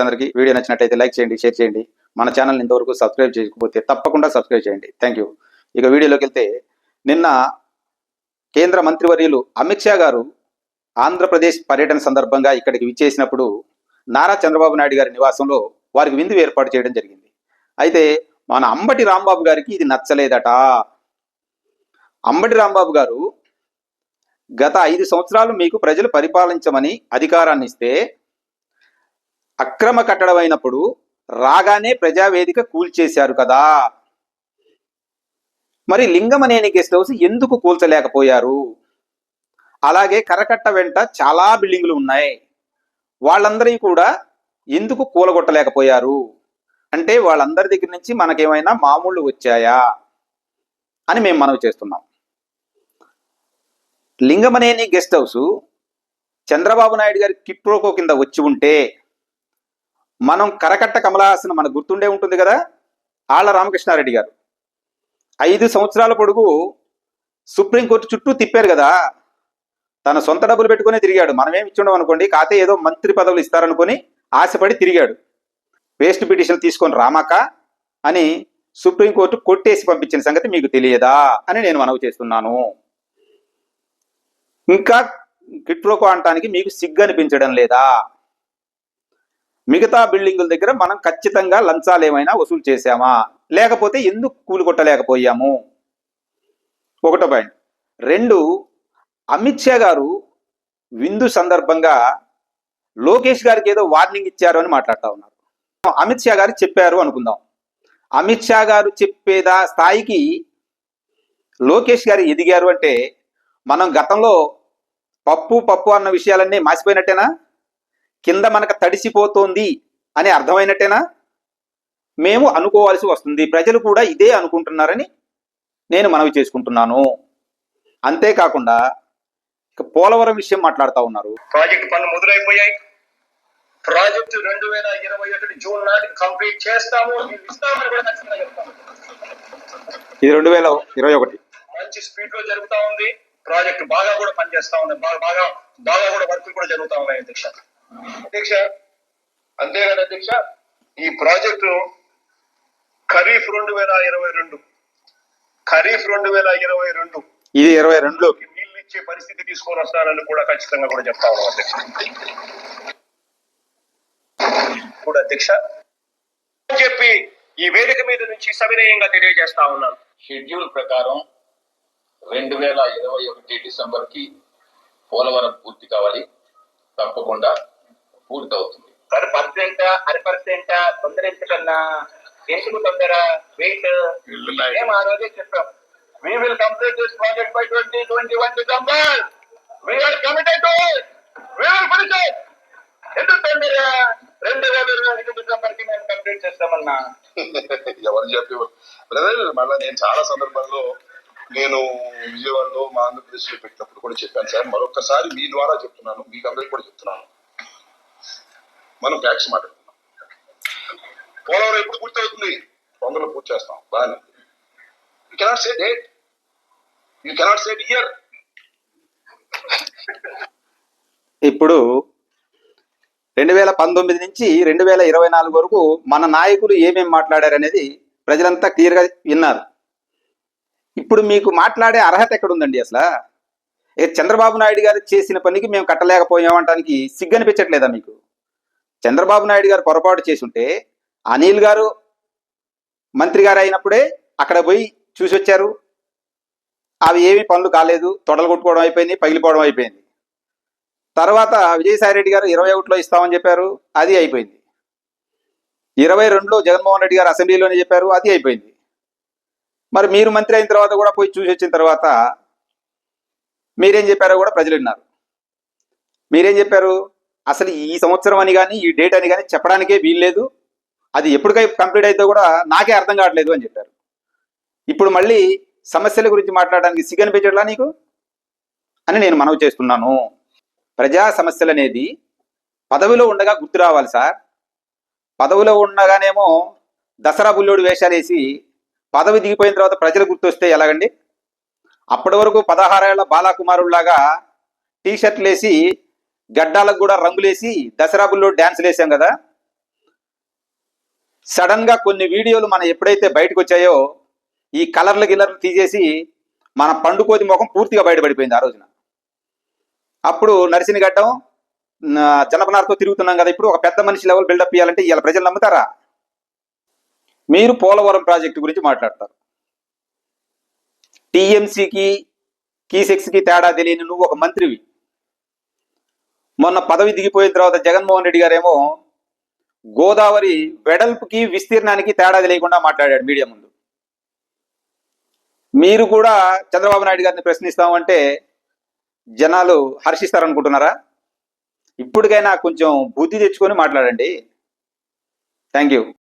నమస్తే అందరికీ వీడియో నచ్చినట్టయితే లైక్ చేయండి షేర్ చేయండి. మన ఛానల్ ఇంతవరకు సబ్స్క్రైబ్ చేయకపోతే తప్పకుండా సబ్స్క్రైబ్ చేయండి. థ్యాంక్ యూ ఇక వీడియోలోకి వెళ్తే నిన్న కేంద్ర మంత్రివర్యులు అమిత్ షా గారు ఆంధ్రప్రదేశ్ పర్యటన సందర్భంగా ఇక్కడికి విచ్చేసినప్పుడు నారా చంద్రబాబు నాయుడు గారి నివాసంలో వారికి విందు ఏర్పాటు చేయడం జరిగింది. అయితే మన అంబటి రాంబాబు గారికి ఇది నచ్చలేదట. అంబటి రాంబాబు గారు గత ఐదు సంవత్సరాలు మీకు ప్రజలు పరిపాలించమని అధికారాన్ని ఇస్తే అక్రమ కట్టడం అయినప్పుడు రాగానే ప్రజావేదిక కూల్చేశారు కదా. మరి లింగమనేని గెస్ట్ హౌస్ ఎందుకు కూల్చలేకపోయారు? అలాగే కరకట్ట వెంట చాలా బిల్డింగులు ఉన్నాయి. వాళ్ళందరి కూడా ఎందుకు కూలగొట్టలేకపోయారు? అంటే వాళ్ళందరి దగ్గర నుంచి మనకేమైనా మామూళ్ళు వచ్చాయా? అని మేము మనవి చేస్తున్నాం. లింగమనేని గెస్ట్ హౌస్ చంద్రబాబు నాయుడు గారి కిప్రోకో కింద వచ్చి ఉంటే మనం కరకట్ట కమలహాసన్ మనకు గుర్తుండే ఉంటుంది కదా? ఆళ్ళ రామకృష్ణారెడ్డి గారు. ఐదు సంవత్సరాల పొడుగు సుప్రీంకోర్టు చుట్టూ తిప్పారు కదా? తన సొంత డబ్బులు పెట్టుకునే తిరిగాడు. మనమేం ఇచ్చిండం అనుకోండి. కాతే ఏదో మంత్రి పదవులు ఇస్తారనుకొని ఆశపడి తిరిగాడు. వేస్ట్ పిటిషన్ తీసుకొని రామాక అని సుప్రీంకోర్టు కొట్టేసి పంపించిన సంగతి మీకు తెలియదా అని నేను మనవి చేస్తున్నాను. ఇంకా కిట్రోకో అనటానికి మీకు సిగ్గు అనిపించడం లేదా? మిగతా బిల్డింగుల దగ్గర మనం ఖచ్చితంగా లంచాలు ఏమైనా వసూలు చేశామా? లేకపోతే ఎందుకు కూలి కొట్టలేకపోయాము? ఒకటో పాయింట్. రెండు అమిత్ షా గారు విందు సందర్భంగా లోకేష్ గారికి ఏదో వార్నింగ్ ఇచ్చారు అని మాట్లాడుతూ ఉన్నారు. అమిత్ షా గారు చెప్పారు అనుకుందాం. అమిత్ షా గారు చెప్పేదా స్థాయికి లోకేష్ గారు ఎదిగారు అంటే మనం గతంలో పప్పు పప్పు అన్న విషయాలన్నీ మాసిపోయినట్టేనా? కింద మనకు తడిసిపోతోంది అని అర్థమైనట్టేనా? మేము అనుకోవాల్సి వస్తుంది. ప్రజలు కూడా ఇదే అనుకుంటున్నారని నేను మనవి చేసుకుంటున్నాను. అంతేకాకుండా పోలవరం విషయం మాట్లాడుతూ ఉన్నారు. ప్రాజెక్ట్ పనులు మొదలైపోయాయి. ప్రాజెక్టు రెండు వేల ఇరవై ఒకటి జూన్ నాటికి కంప్లీట్ చేస్తాము. ఇది రెండు వేల ఇరవై ఒకటి. మంచి స్పీడ్లో జరుగుతా ఉంది. ప్రాజెక్ట్ బాగా కూడా పనిచేస్తా ఉంది. బాగా బాగా బాగా కూడా వర్క్ కూడా జరుగుతా ఉన్నాయి అధ్యక్ష. అధ్యక్ష అంతేగాని అధ్యక్ష? ఈ ప్రాజెక్టు ఖరీఫ్ రెండు వేల ఇరవై రెండు. ఖరీఫ్ రెండు వేల ఇరవై రెండు. ఇది ఇరవై రెండులోకి నీళ్ళు ఇచ్చే పరిస్థితి తీసుకొని వస్తానని కూడా ఖచ్చితంగా కూడా చెప్తా ఉన్నాం అధ్యక్ష. కూడా అధ్యక్ష అని చెప్పి ఈ వేదిక మీద నుంచి సవినయంగా తెలియజేస్తా ఉన్నాను షెడ్యూల్ ప్రకారం రెండు వేల ఇరవై ఒకటి డిసెంబర్కి పోలవరం పూర్తి కావాలి. తప్పకుండా పూర్తి అవుతుంది పర్ పర్సెంట్ అర పర్సెంట్ తొందర ఎందుకన్నా ఎందుకు తొందర వెయిట్? మేము ఆ రోజే చెప్పాం. We will complete this project by 2021 December. We are committed to it. We will finish it. రెండు వేల ఇరవై ఒకటి డిసెంబర్కి మేము కంప్లీట్ చేస్తామన్నా? ఎవరు చెప్పి బ్రదర్ మళ్ళీ నేను చాలా సందర్భాల్లో నేను విజయవాడలో మా ఆంధ్రప్రదేశ్లో పెట్టినప్పుడు కూడా చెప్పాను సార్. మరొకసారి మీ ద్వారా చెప్తున్నాను. మీకు అందరికి కూడా చెప్తున్నాను. మనం ట్యాక్స్ మాట్లాడుతున్నాం పోలవరం ఎప్పుడు పూర్తి అవుతుంది తొందరలో పూర్తి చేస్తాం. బాగా you cannot say date you cannot say year ఇప్పుడు రెండు వేల పంతొమ్మిది నుంచి రెండు వేల ఇరవై నాలుగు వరకు మన నాయకులు ఏమేమి మాట్లాడారు అనేది ప్రజలంతా క్లియర్గా విన్నారు. ఇప్పుడు మీకు మాట్లాడే అర్హత ఎక్కడుందండి అసలు? ఏ చంద్రబాబు నాయుడు గారు చేసిన పనికి మేము కట్టలేకపోయామంటానికి సిగ్గు అనిపించట్లేదా మీకు? చంద్రబాబు నాయుడు గారు పొరపాటు చేసుంటే అనిల్ గారు మంత్రి గారు అయినప్పుడే అక్కడ పోయి చూసి వచ్చారు. అవి ఏమీ పనులు కాలేదు. తొడలు కొట్టుకోవడం అయిపోయింది పగిలిపోవడం అయిపోయింది. తర్వాత విజయసాయి రెడ్డి గారు ఇరవై ఒకటిలో ఇస్తామని చెప్పారు అది అయిపోయింది. ఇరవై రెండులో జగన్మోహన్ రెడ్డి గారు అసెంబ్లీలోనే చెప్పారు అది అయిపోయింది. మరి మీరు మంత్రి అయిన తర్వాత కూడా పోయి చూసి వచ్చిన తర్వాత మీరేం చెప్పారో కూడా ప్రజలు విన్నారు. మీరేం చెప్పారు? అసలు ఈ సంవత్సరం అని కానీ ఈ డేట్ అని కానీ చెప్పడానికే వీల్లేదు. అది ఎప్పటికై కంప్లీట్ అయితే కూడా నాకే అర్థం కావట్లేదు అని చెప్పారు. ఇప్పుడు మళ్ళీ సమస్యల గురించి మాట్లాడడానికి సిగ్గనిపించట్లా నీకు? అని నేను మనవి చేస్తున్నాను. ప్రజా సమస్యలు అనేది పదవిలో ఉండగా గుర్తు రావాలి సార్. పదవిలో ఉండగానేమో దసరా బుల్లోడు వేషాలు వేసి పదవి దిగిపోయిన తర్వాత ప్రజలు గుర్తొస్తే ఎలాగండి? అప్పటి వరకు పదహారేళ్ళ బాలాకుమారుల్లాగా టీ షర్ట్లు వేసి గడ్డాలకు కూడా రంగులేసి దసరా బుల్లో డ్యాన్సులు వేసాం కదా. సడన్గా కొన్ని వీడియోలు మనం ఎప్పుడైతే బయటకు వచ్చాయో ఈ కలర్లు గిల్లర్లు తీసేసి మన పండుకోతి ముఖం పూర్తిగా బయటపడిపోయింది ఆ రోజున. అప్పుడు నరసినగడ్డం నా- జనపనారతో తిరుగుతున్నాం కదా ఇప్పుడు ఒక పెద్ద మనిషి లెవెల్ బిల్డప్ చేయాలంటే ఇలా ప్రజలు నమ్ముతారా? మీరు పోలవరం ప్రాజెక్టు గురించి మాట్లాడతారు. టీఎంసీకి కీసెక్స్కి తేడా తెలియని నువ్వు ఒక మంత్రివి. మొన్న పదవి దిగిపోయిన తర్వాత జగన్మోహన్ రెడ్డి గారేమో గోదావరి వెడల్పుకి విస్తీర్ణానికి తేడా తెలియకుండా మాట్లాడాడు మీడియా ముందు. మీరు కూడా చంద్రబాబు నాయుడు గారిని ప్రశ్నిస్తామంటే జనాలు హర్షిస్తారనుకుంటున్నారా? ఇప్పటికైనా కొంచెం బుద్ధి తెచ్చుకొని మాట్లాడండి. Thank you.